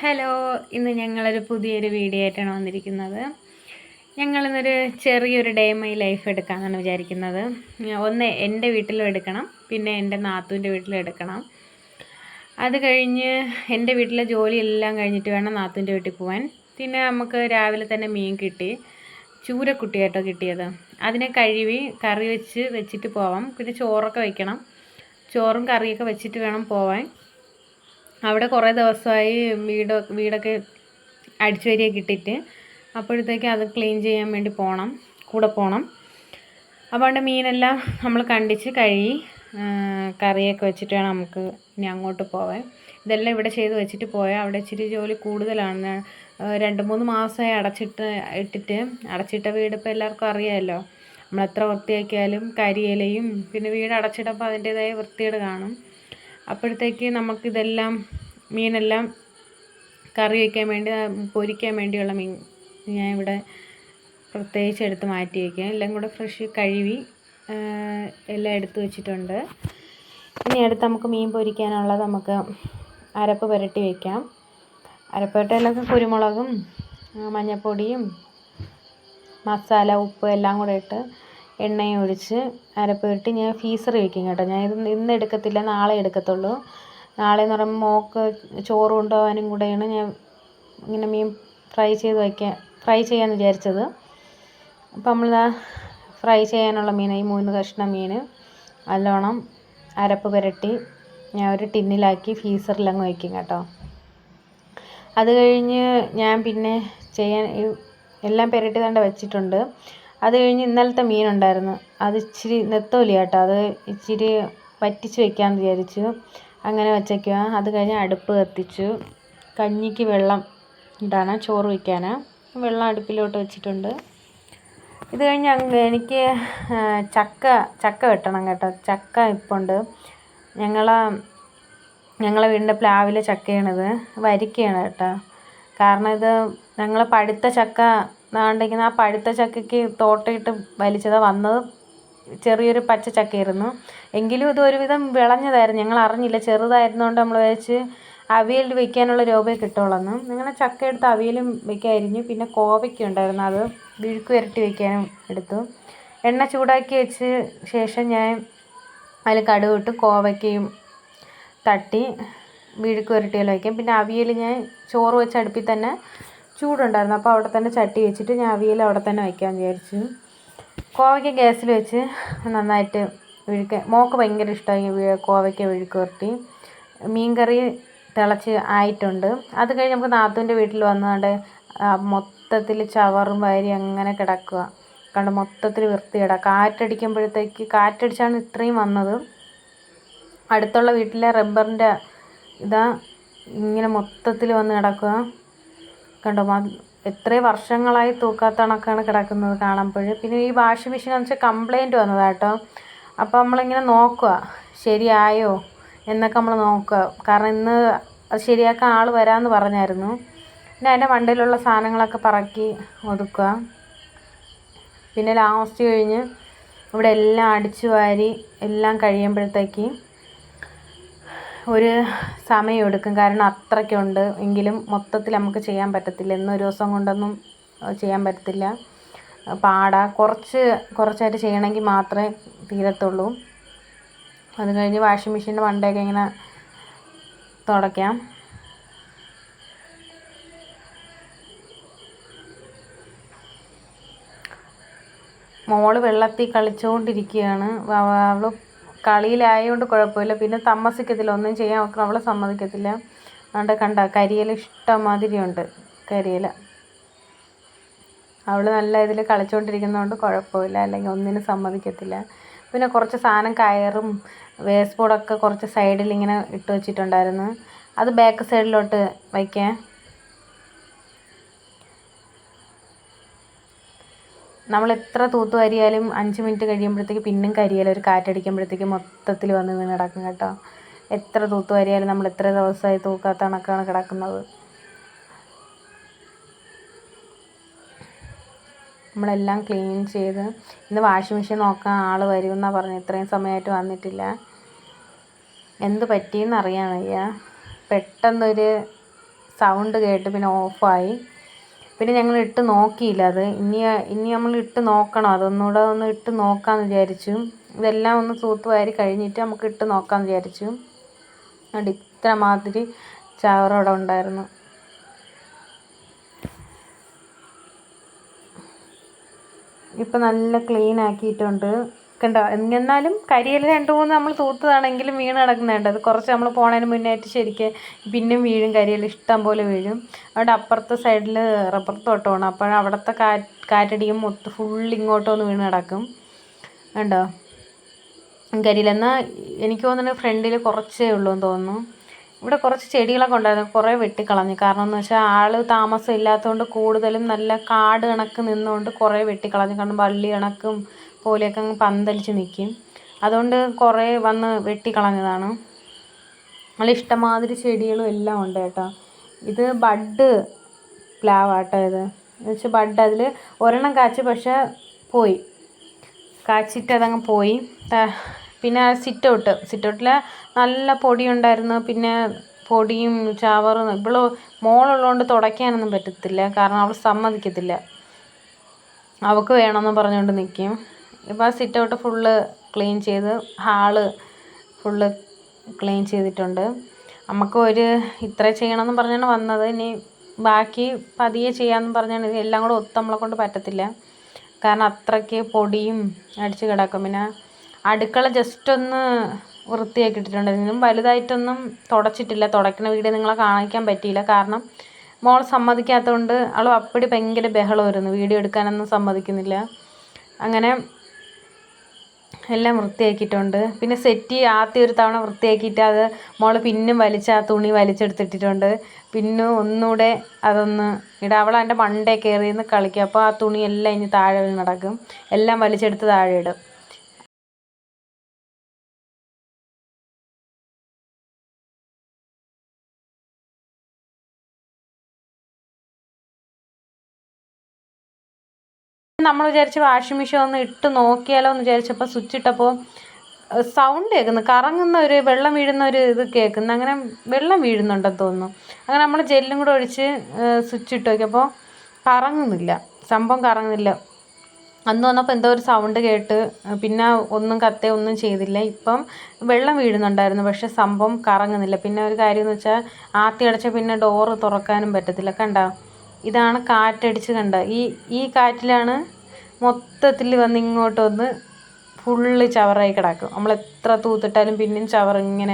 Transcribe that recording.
Hello ഇന്ന് ഞങ്ങളൊരു പുതിയൊരു വീഡിയോ ആയിട്ടാണ് വന്നിരിക്കുന്നത്. ഞങ്ങളിന്നൊരു ചെറിയൊരു ഡേ മൈ ലൈഫ് എടുക്കാമെന്നാണ് വിചാരിക്കുന്നത്. ഒന്ന് എന്റെ വീട്ടിലും എടുക്കണം പിന്നെ എന്റെ നാത്തൂന്റെ വീട്ടിലും എടുക്കണം. അത് കഴിഞ്ഞ് എന്റെ വീട്ടിലെ ജോലിയെല്ലാം കഴിഞ്ഞിട്ട് വേണം നാത്തൂന്റെ വീട്ടിൽ പോകാൻ പിന്നെ നമുക്ക് രാവിലെ തന്നെ മീൻ കിട്ടി ചൂരക്കുട്ടിയായിട്ടോ കിട്ടിയത്. അതിനെ കഴുകി കറി വെച്ച് വെച്ചിട്ട് പോവാം. പിന്നെ ചോറൊക്കെ വയ്ക്കണം ചോറും കറിയൊക്കെ വെച്ചിട്ട് വേണം പോവാൻ. അവിടെ കുറേ ദിവസമായി വീട് വീടൊക്കെ അടിച്ചു വരിയൊക്കെ ഇട്ടിട്ട് അപ്പോഴത്തേക്ക് അത് ക്ലീൻ ചെയ്യാൻ വേണ്ടി പോകണം കൂടെ പോകണം അപ്പോൾ അവിടെ മീനെല്ലാം നമ്മൾ കണ്ടിച്ച് കഴുകി കറിയൊക്കെ വെച്ചിട്ട് വേണം നമുക്ക് ഇനി അങ്ങോട്ട് പോവാൻ. ഇതെല്ലാം ഇവിടെ ചെയ്ത് വെച്ചിട്ട് പോയാൽ അവിടെ ഇച്ചിരി ജോലി കൂടുതലാണ്. രണ്ട് മൂന്ന് മാസമായി അടച്ചിട്ട് ഇട്ടിട്ട് അടച്ചിട്ട വീട് ഇപ്പോൾ എല്ലാവർക്കും അറിയാമല്ലോ നമ്മളെത്ര വൃത്തിയാക്കിയാലും കരിയിലയും പിന്നെ വീട് അടച്ചിടുമ്പോൾ അതിന്റേതായ വൃത്തികേട് കാണും. അപ്പോഴത്തേക്ക് നമുക്കിതെല്ലാം മീനെല്ലാം കറി വയ്ക്കാൻ വേണ്ടി പൊരിക്കാൻ വേണ്ടിയുള്ള മീൻ ഞാൻ ഇവിടെ പ്രത്യേകിച്ച് എടുത്ത് മാറ്റി വയ്ക്കാം. എല്ലാം കൂടെ ഫ്രഷ് കഴുകി എല്ലാം എടുത്ത് വെച്ചിട്ടുണ്ട്. ഇനി അടുത്ത് നമുക്ക് മീൻ പൊരിക്കാനുള്ളത് നമുക്ക് അരപ്പ് പുരട്ടി വയ്ക്കാം. അരപ്പ് പുരട്ടിയിലൊക്കെ കുരുമുളകും മഞ്ഞൾപ്പൊടിയും മസാല ഉപ്പ് എല്ലാം കൂടെ ഇട്ട് എണ്ണയും ഒഴിച്ച് അരപ്പ് പുരട്ടി ഞാൻ ഫീസർ വയ്ക്കും കേട്ടോ. ഞാൻ ഇത് ഇന്ന് എടുക്കത്തില്ല നാളെ എടുക്കത്തുള്ളൂ. നാളെ എന്ന് പറയുമ്പോൾ മോൾക്ക് ചോറ് കൊണ്ടുപോകാനും കൂടെയാണ് ഞാൻ ഇങ്ങനെ മീൻ ഫ്രൈ ചെയ്ത് വയ്ക്കാൻ ഫ്രൈ ചെയ്യാമെന്ന് വിചാരിച്ചത്. അപ്പോൾ നമ്മൾ ഫ്രൈ ചെയ്യാനുള്ള മീൻ ഈ മൂന്ന് കഷ്ണം മീൻ. നല്ലോണം അരപ്പ് പുരട്ടി ഞാൻ ഒരു ടിന്നിലാക്കി ഫീസറിലങ്ങ് വയ്ക്കും കേട്ടോ. അത് കഴിഞ്ഞ് ഞാൻ പിന്നെ ചെയ്യാൻ എല്ലാം പുരട്ടി തന്നെ വെച്ചിട്ടുണ്ട്. അത് കഴിഞ്ഞ് ഇന്നലത്തെ മീനുണ്ടായിരുന്നു. അത് ഇച്ചിരി നെത്തോലി കേട്ടോ അത് ഇച്ചിരി വറ്റിച്ച് വെക്കാമെന്ന് വിചാരിച്ചു. അങ്ങനെ വച്ചേക്കുക അത് കഴിഞ്ഞ് അടുപ്പ് കത്തിച്ചു. കഞ്ഞിക്ക് വെള്ളം ഇടാനാ ചോറ് വയ്ക്കാനാ വെള്ളം അടുപ്പിലോട്ട് വെച്ചിട്ടുണ്ട്. ഇത് കഴിഞ്ഞ് എനിക്ക് ചക്ക ചക്ക വെട്ടണം കേട്ടോ. ചക്ക ഇപ്പുണ്ട്. ഞങ്ങളെ ഞങ്ങളെ വീടിന്റെ പ്ലാവിലെ ചക്കയാണിത്. വരിക്കയാണ് കേട്ടോ. കാരണം ഇത് ഞങ്ങൾ പഴുത്ത ചക്ക നാണ്ടിങ്ങനെ ആ പഴുത്ത ചക്കയ്ക്ക് തോട്ടയിട്ട് വലിച്ചതാണ് വന്നത്. ചെറിയൊരു പച്ച ചക്കയായിരുന്നു. എങ്കിലും ഇത് ഒരുവിധം വിളഞ്ഞതായിരുന്നു. ഞങ്ങൾ അറിഞ്ഞില്ല. ചെറുതായിരുന്നതുകൊണ്ട് നമ്മൾ വെച്ച് അവിയൽ വയ്ക്കാനുള്ള രൂപയെ കിട്ടുള്ളൂ അങ്ങനെ ചക്ക എടുത്ത് അവിയലും വയ്ക്കായിരുന്നു പിന്നെ കോവയ്ക്ക ഉണ്ടായിരുന്നു. അത് വിഴുക്ക് വരട്ടി വയ്ക്കാനും എടുത്തു. എണ്ണ ചൂടാക്കി വെച്ച് ശേഷം ഞാൻ അതിൽ കടുക് ഇട്ട് കോവയ്ക്കയും തട്ടി വിഴുക്ക് വരട്ടിയെല്ലാം വയ്ക്കാം പിന്നെ അവിയൽ ഞാൻ ചോറ് വെച്ച് അടുപ്പിൽ തന്നെ ചൂടുണ്ടായിരുന്നു. അപ്പോൾ അവിടെ തന്നെ ചട്ടി വെച്ചിട്ട് ഞാൻ അവിയൽ അവിടെ തന്നെ വയ്ക്കാൻ വിചാരിച്ചു. കോവയ്ക്ക ഗ്യാസിൽ വെച്ച് നന്നായിട്ട് വിഴുക്ക മോക്ക് ഭയങ്കര ഇഷ്ടമായി കോവയ്ക്ക വിഴുക്ക് വരട്ടി മീൻകറി തിളച്ച് ആയിട്ടുണ്ട്. അത് കഴിഞ്ഞ് നമുക്ക് നാത്തൂന്റെ വീട്ടിൽ വന്നുകൊണ്ട് മൊത്തത്തിൽ ചവറും വാരി അങ്ങനെ കിടക്കുക. കണ്ട്? മൊത്തത്തിൽ വൃത്തികേടാ. കാറ്റടിക്കുമ്പോഴത്തേക്ക് കാറ്റടിച്ചാണ് ഇത്രയും വന്നത്. അടുത്തുള്ള വീട്ടിലെ റബ്ബറിന്റെ ഇതാ ഇങ്ങനെ മൊത്തത്തിൽ വന്ന് കിടക്കുക. കണ്ടോ എത്ര വർഷങ്ങളായി തൂക്കാത്തണക്കാണ് കിടക്കുന്നത് കാണുമ്പോൾ പിന്നെ ഈ വാഷിംഗ് മെഷീൻ എന്ന് വെച്ചാൽ കംപ്ലൈന്റ് വന്നതാട്ടോ. അപ്പോൾ നമ്മളിങ്ങനെ നോക്കുക ശരിയായോ എന്നൊക്കെ നമ്മൾ നോക്കുക കാരണം ഇന്ന് അത് ശരിയാക്കാൻ ആൾ വരാമെന്ന് പറഞ്ഞായിരുന്നു. പിന്നെ അതിന്റെ വണ്ടിയിലുള്ള സാധനങ്ങളൊക്കെ പറക്കി ഒതുക്കുക പിന്നെ ലാസ്റ്റ് കഴിഞ്ഞ് ഇവിടെ എല്ലാം അടിച്ചു വാരി എല്ലാം കഴിയുമ്പോഴത്തേക്ക് ഒരു സമയം എടുക്കും. കാരണം അത്രയ്ക്കുണ്ട്. എങ്കിലും മൊത്തത്തിൽ നമുക്ക് ചെയ്യാൻ പറ്റത്തില്ല. ഇന്നൊരു ദിവസം കൊണ്ടൊന്നും ചെയ്യാൻ പറ്റത്തില്ല. പാടാ. കുറച്ച് കുറച്ചായിട്ട് ചെയ്യണമെങ്കിൽ മാത്രമേ തീരത്തുള്ളൂ. അത് കഴിഞ്ഞ് വാഷിംഗ് മെഷീന്റെ മണ്ടയൊക്കെ ഇങ്ങനെ തുടയ്ക്കാം. മോൾ വെള്ളത്തിൽ കളിച്ചുകൊണ്ടിരിക്കുകയാണ്. അവൾ കളിയിലായതുകൊണ്ട് കുഴപ്പമില്ല. പിന്നെ താമസിക്കത്തില്ല ഒന്നും ചെയ്യാൻ ഒക്കെ അവളെ സമ്മതിക്കത്തില്ല. അതുകൊണ്ട് കണ്ട കരിയില ഇഷ്ടമാതിരിയുണ്ട്. കരിയില. അവൾ നല്ല ഇതിൽ കളിച്ചുകൊണ്ടിരിക്കുന്നതുകൊണ്ട് കുഴപ്പമില്ല. അല്ലെങ്കിൽ ഒന്നിനും സമ്മതിക്കത്തില്ല. പിന്നെ കുറച്ച് സാധനം കയറും വേസ്റ്റ് ബോർഡൊക്കെ കുറച്ച് സൈഡിൽ ഇങ്ങനെ ഇട്ട് വെച്ചിട്ടുണ്ടായിരുന്നു. അത് ബാക്ക് സൈഡിലോട്ട് വയ്ക്കാൻ നമ്മൾ എത്ര തൂത്ത് വാരിയാലും അഞ്ച് മിനിറ്റ് കഴിയുമ്പോഴത്തേക്ക് പിന്നെയും കരിയില ഒരു കാറ്റടിക്കുമ്പോഴത്തേക്ക് മൊത്തത്തിൽ വന്ന് വീണ് കിടക്കും കേട്ടോ. എത്ര തൂത്ത് വാരിയാലും നമ്മൾ എത്ര ദിവസമായി തൂക്കാത്ത കണക്കാണ് കിടക്കുന്നത്. നമ്മളെല്ലാം ക്ലീൻ ചെയ്ത് ഇന്ന് വാഷിംഗ് മെഷീൻ നോക്കാൻ ആൾ വരുമെന്നാണ് പറഞ്ഞത്. ഇത്രയും സമയമായിട്ട് വന്നിട്ടില്ല. എന്ത് പറ്റിയെന്ന് അറിയാൻ വയ്യ. പെട്ടെന്നൊരു സൗണ്ട് കേട്ട് പിന്നെ ഓഫായി. പിന്നെ ഞങ്ങൾ ഇട്ട് നോക്കിയില്ല. അത് ഇനി ഇനി നമ്മൾ ഇട്ട് നോക്കണം. അതൊന്നുകൂടെ ഒന്ന് ഇട്ട് നോക്കാമെന്ന് വിചാരിച്ചു. ഇതെല്ലാം ഒന്ന് തൂത്തുവാരി കഴിഞ്ഞിട്ട് നമുക്ക് ഇട്ട് നോക്കാമെന്ന് വിചാരിച്ചു. അതുകൊണ്ട് ഇത്ര മാതിരി അവിടെ ഉണ്ടായിരുന്നു. ഇപ്പം നല്ല ക്ലീൻ ആക്കിയിട്ടുണ്ട്. കണ്ടോ? എന്നാലും കരിയിൽ രണ്ട് മൂന്ന് നമ്മൾ തൂത്തതാണെങ്കിലും വീണ് കിടക്കുന്നുണ്ട്. അത് കുറച്ച് നമ്മൾ പോണതിന് മുന്നേറ്റ് ശരിക്ക് പിന്നെയും വീഴും. കരിയിൽ ഇഷ്ടം പോലെ വീഴും. അവിടെ അപ്പുറത്തെ സൈഡിൽ റബ്ബർ തോട്ടമാണ്. അപ്പോൾ അവിടുത്തെ കാ കാറ്റടിയും മൊത്തം ഫുൾ ഇങ്ങോട്ട് വന്ന് വീണ് കിടക്കും. കണ്ടോ? കരിയിൽ എന്നാൽ എനിക്ക് തോന്നുന്നു ഫ്രണ്ടിൽ കുറച്ചേ ഉള്ളൂ എന്ന് തോന്നുന്നു. ഇവിടെ കുറച്ച് ചെടികളൊക്കെ ഉണ്ടായിരുന്നു. കുറേ വെട്ടിക്കളഞ്ഞു. കാരണം എന്ന് വെച്ചാൽ ആൾ താമസം ഇല്ലാത്തതുകൊണ്ട് കൂടുതലും നല്ല കാട് കണക്ക് നിന്നുകൊണ്ട് കുറേ വെട്ടിക്കളഞ്ഞു. കാരണം വള്ളി കണക്കും പോലെയൊക്കെ അങ്ങ് പന്തലിച്ച് നിൽക്കും. അതുകൊണ്ട് കുറേ വന്ന് വെട്ടിക്കളഞ്ഞതാണ്. നല്ല ഇഷ്ടമാതിരി ചെടികളും എല്ലാം ഉണ്ട് കേട്ടോ. ഇത് ബഡ് പ്ലാവാട്ടോ ഇത്. എന്ന് വെച്ചാൽ ബഡ് അതിൽ ഒരെണ്ണം കാച്ചു പക്ഷേ പോയി. കാച്ചിട്ട് അതങ്ങ് പോയി. പിന്നെ സിറ്റൗട്ട്. സിറ്റൗട്ടിൽ നല്ല പൊടി ഉണ്ടായിരുന്നു പിന്നെ പൊടിയും ചവറും ഇവൾ മോളുള്ളതുകൊണ്ട് തുടയ്ക്കാനൊന്നും പറ്റത്തില്ല. കാരണം അവൾ സമ്മതിക്കത്തില്ല. അവൾക്ക് വേണമെന്ന് പറഞ്ഞുകൊണ്ട് നിൽക്കും ഇപ്പോൾ സിറ്റ് ഔട്ട് ഫുള്ള് ക്ലീൻ ചെയ്ത് ഹാൾ ഫുള്ള് ക്ലീൻ ചെയ്തിട്ടുണ്ട്. നമുക്ക് ഒരു ഇത്ര ചെയ്യണമെന്ന് പറഞ്ഞാണ് വന്നത്. ഇനി ബാക്കി പതിയെ ചെയ്യാമെന്ന് പറഞ്ഞാണ്. എല്ലാം കൂടെ ഒത്ത് നമ്മളെ കൊണ്ട് പറ്റത്തില്ല. കാരണം അത്രയ്ക്ക് പൊടിയും അടിച്ച് കിടക്കും. പിന്നെ അടുക്കള ജസ്റ്റ് ഒന്ന് വൃത്തിയാക്കി ഇട്ടിട്ടുണ്ട് ഇതിനും വലുതായിട്ടൊന്നും തുടച്ചിട്ടില്ല. തുടയ്ക്കുന്ന വീഡിയോ നിങ്ങളെ കാണിക്കാൻ പറ്റിയില്ല. കാരണം മോൾ സമ്മതിക്കാത്തതുകൊണ്ട് അവൾ അപ്പടി ഭയങ്കര ബഹളമായിരുന്നു. വീഡിയോ എടുക്കാനൊന്നും സമ്മതിക്കുന്നില്ല. അങ്ങനെ എല്ലാം വൃത്തിയാക്കിയിട്ടുണ്ട്. പിന്നെ സെറ്റ് ആദ്യം ഒരു തവണ വൃത്തിയാക്കിയിട്ട് അത് മോൾ പിന്നും വലിച്ച് ആ തുണി വലിച്ചെടുത്തിട്ടിട്ടുണ്ട്. പിന്നെ ഒന്നുകൂടെ അതൊന്ന് ഇട. അവൾ എന്റെ മണ്ടേ കയറി കളിക്കും. അപ്പോൾ ആ തുണിയെല്ലാം ഇനി താഴെ നടക്കും എല്ലാം വലിച്ചെടുത്ത് താഴെ ഇടും. നമ്മൾ വിചാരിച്ച് വാഷിംഗ് മെഷീൻ ഒന്ന് ഇട്ട് നോക്കിയാലോ എന്ന് വിചാരിച്ചപ്പോൾ സ്വിച്ച് ഇട്ടപ്പോൾ സൗണ്ട് കേൾക്കുന്നു. കറങ്ങുന്ന ഒരു വെള്ളം വീഴുന്ന ഒരു ഇത് കേൾക്കുന്നു. അങ്ങനെ വെള്ളം വീഴുന്നുണ്ടെന്ന് തോന്നുന്നു. അങ്ങനെ നമ്മൾ ജെല്ലും കൂടെ ഒഴിച്ച് സ്വിച്ച് ഇട്ട് നോക്കിയപ്പോൾ കറങ്ങുന്നില്ല. സംഭവം കറങ്ങുന്നില്ല. അന്ന് വന്നപ്പോൾ എന്തോ ഒരു സൗണ്ട് കേട്ട് പിന്നെ ഒന്നും കത്തേ ഒന്നും ചെയ്തില്ല. ഇപ്പം വെള്ളം വീഴുന്നുണ്ടായിരുന്നു പക്ഷെ സംഭവം കറങ്ങുന്നില്ല. പിന്നെ ഒരു കാര്യം എന്ന് വെച്ചാൽ ആത്തി അടച്ച പിന്നെ ഡോറ് തുറക്കാനും പറ്റത്തില്ല. കണ്ടോ? ഇതാണ് കാറ്റടിച്ച് കണ്ട. ഈ ഈ കാറ്റിലാണ് മൊത്തത്തിൽ വന്ന് ഇങ്ങോട്ട് വന്ന് ഫുള്ള് ചവറായി കിടക്കും നമ്മൾ എത്ര തൂത്തിട്ടാലും പിന്നെയും ചവർ ഇങ്ങനെ